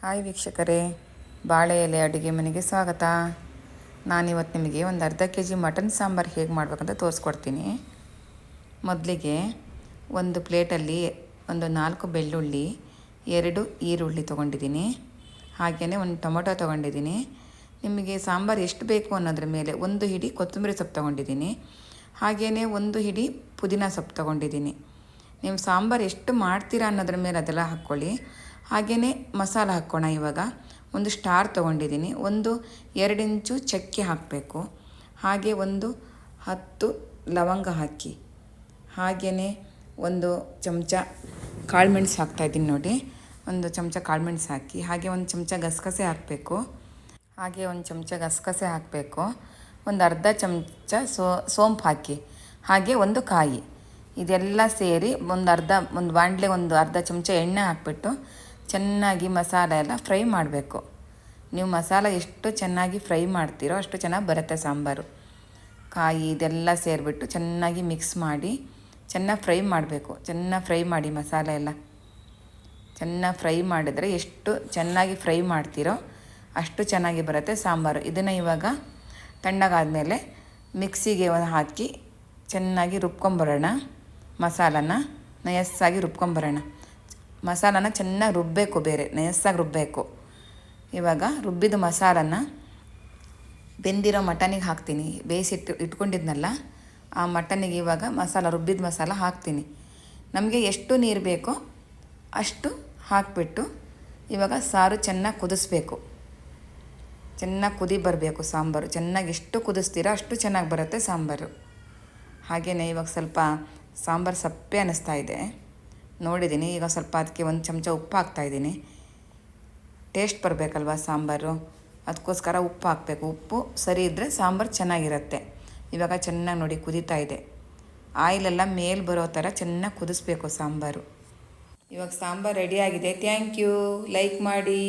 Hi ವೀಕ್ಷಕರೇ, ಬಾಳೆ ಎಲೆ ಅಡುಗೆ ಮನೆಗೆ ಸ್ವಾಗತ. ನಾನಿವತ್ತು ನಿಮಗೆ ಒಂದು ಅರ್ಧ ಕೆ ಜಿ ಮಟನ್ ಸಾಂಬಾರು ಹೇಗೆ ಮಾಡಬೇಕಂತ ತೋರಿಸ್ಕೊಡ್ತೀನಿ. ಮೊದಲಿಗೆ ಒಂದು ಪ್ಲೇಟಲ್ಲಿ ಒಂದು ನಾಲ್ಕು ಬೆಳ್ಳುಳ್ಳಿ, ಎರಡು ಈರುಳ್ಳಿ ತೊಗೊಂಡಿದ್ದೀನಿ. ಹಾಗೆಯೇ ಒಂದು ಟೊಮೊಟೊ ತೊಗೊಂಡಿದ್ದೀನಿ. ನಿಮಗೆ ಸಾಂಬಾರು ಎಷ್ಟು ಬೇಕು ಅನ್ನೋದ್ರ ಮೇಲೆ ಒಂದು ಹಿಡಿ ಕೊತ್ತಂಬರಿ ಸೊಪ್ಪು ತೊಗೊಂಡಿದ್ದೀನಿ. ಹಾಗೆಯೇ ಒಂದು ಹಿಡಿ ಪುದೀನ ಸೊಪ್ಪು ತೊಗೊಂಡಿದ್ದೀನಿ. ನೀವು ಸಾಂಬಾರು ಎಷ್ಟು ಮಾಡ್ತೀರಾ ಅನ್ನೋದ್ರ ಮೇಲೆ ಅದೆಲ್ಲ ಹಾಕ್ಕೊಳ್ಳಿ. ಹಾಗೆಯೇ ಮಸಾಲ ಹಾಕ್ಕೋಣ ಇವಾಗ. ಒಂದು ಸ್ಟಾರ್ ತೊಗೊಂಡಿದ್ದೀನಿ. ಒಂದು ಎರಡು ಇಂಚು ಚಕ್ಕೆ ಹಾಕಬೇಕು. ಹಾಗೆ ಒಂದು ಹತ್ತು ಲವಂಗ ಹಾಕಿ. ಹಾಗೆಯೇ ಒಂದು ಚಮಚ ಕಾಳುಮೆಣ್ಸು ಹಾಕ್ತಾಯಿದ್ದೀನಿ ನೋಡಿ. ಒಂದು ಚಮಚ ಕಾಳುಮೆಣ್ಸು ಹಾಕಿ. ಹಾಗೆ ಒಂದು ಚಮಚ ಗಸಗಸೆ ಹಾಕಬೇಕು. ಹಾಗೆ ಒಂದು ಚಮಚ ಗಸಗಸೆ ಹಾಕಬೇಕು. ಒಂದು ಅರ್ಧ ಚಮಚ ಸೋ, ಸೋಂಪು ಹಾಕಿ. ಹಾಗೆ ಒಂದು ಕಾಯಿ. ಇದೆಲ್ಲ ಸೇರಿ ಒಂದು ಅರ್ಧ, ಒಂದು ಬಾಂಡ್ಲೆ ಒಂದು ಅರ್ಧ ಚಮಚ ಎಣ್ಣೆ ಹಾಕ್ಬಿಟ್ಟು ಚೆನ್ನಾಗಿ ಮಸಾಲ ಎಲ್ಲ ಫ್ರೈ ಮಾಡಬೇಕು. ನೀವು ಮಸಾಲ ಎಷ್ಟು ಚೆನ್ನಾಗಿ ಫ್ರೈ ಮಾಡ್ತೀರೋ ಅಷ್ಟು ಚೆನ್ನಾಗಿ ಬರುತ್ತೆ ಸಾಂಬಾರು. ಕಾಯಿ ಇದೆಲ್ಲ ಸೇರಿಬಿಟ್ಟು ಚೆನ್ನಾಗಿ ಮಿಕ್ಸ್ ಮಾಡಿ ಚೆನ್ನಾಗಿ ಫ್ರೈ ಮಾಡಬೇಕು. ಚೆನ್ನಾಗಿ ಫ್ರೈ ಮಾಡಿ ಮಸಾಲೆ ಎಲ್ಲ. ಚೆನ್ನಾಗಿ ಫ್ರೈ ಮಾಡಿದರೆ ಎಷ್ಟು ಚೆನ್ನಾಗಿ ಫ್ರೈ ಮಾಡ್ತೀರೋ ಅಷ್ಟು ಚೆನ್ನಾಗಿ ಬರುತ್ತೆ ಸಾಂಬಾರು. ಇದನ್ನು ಇವಾಗ ತಣ್ಣಗಾದಮೇಲೆ ಮಿಕ್ಸಿಗೆ ಹಾಕಿ ಚೆನ್ನಾಗಿ ರುಬ್ಕೊಂಬರೋಣ. ಮಸಾಲನ ನಯಸ್ಸಾಗಿ ರುಬ್ಕೊಂಬರೋಣ. ಮಸಾಲನ ಚೆನ್ನಾಗಿ ರುಬ್ಬಬೇಕು ಬೇರೆ ನೆನೆಸಾಗಿ ರುಬ್ಬಬೇಕು ಇವಾಗ ರುಬ್ಬಿದ ಮಸಾಲನ ಬೆಂದಿರೋ ಮಟನಿಗೆ ಹಾಕ್ತೀನಿ. ಬೇಯಿಸಿಟ್ಟು ಇಟ್ಕೊಂಡಿದ್ನಲ್ಲ, ಆ ಮಟನಿಗೆ ಇವಾಗ ಮಸಾಲ, ರುಬ್ಬಿದ ಮಸಾಲ ಹಾಕ್ತೀನಿ. ನಮಗೆ ಎಷ್ಟು ನೀರು ಬೇಕೋ ಅಷ್ಟು ಹಾಕಿಬಿಟ್ಟು ಇವಾಗ ಸಾರು ಚೆನ್ನಾಗಿ ಕುದಿಸ್ಬೇಕು. ಚೆನ್ನಾಗಿ ಕುದಿ ಬರಬೇಕು ಸಾಂಬಾರು. ಚೆನ್ನಾಗಿ ಎಷ್ಟು ಕುದಿಸ್ತೀರೋ ಅಷ್ಟು ಚೆನ್ನಾಗಿ ಬರುತ್ತೆ ಸಾಂಬಾರು. ಹಾಗೆಯೇ ಇವಾಗ ಸ್ವಲ್ಪ ಸಾಂಬಾರು ಸಪ್ಪೆ ಅನ್ನಿಸ್ತಾ ಇದೆ. ನೋಡಿದ್ದೀನಿ. ಈಗ ಸ್ವಲ್ಪ ಅದಕ್ಕೆ ಒಂದು ಚಮಚ ಉಪ್ಪು ಹಾಕ್ತಾಯಿದ್ದೀನಿ ಟೇಸ್ಟ್ ಬರಬೇಕಲ್ವ ಸಾಂಬಾರು? ಅದಕ್ಕೋಸ್ಕರ ಉಪ್ಪು ಹಾಕಬೇಕು. ಉಪ್ಪು ಸರಿ ಇದ್ದರೆ ಸಾಂಬಾರು ಚೆನ್ನಾಗಿರುತ್ತೆ. ಇವಾಗ ಚೆನ್ನಾಗಿ ನೋಡಿ ಕುದೀತಾ ಇದೆ. ಆಯಿಲೆಲ್ಲ ಮೇಲೆ ಬರೋ ಥರ ಚೆನ್ನಾಗಿ ಕುದಿಸ್ಬೇಕು ಸಾಂಬಾರು. ಇವಾಗ ಸಾಂಬಾರು ರೆಡಿಯಾಗಿದೆ ಥ್ಯಾಂಕ್ ಯು ಲೈಕ್ ಮಾಡಿ.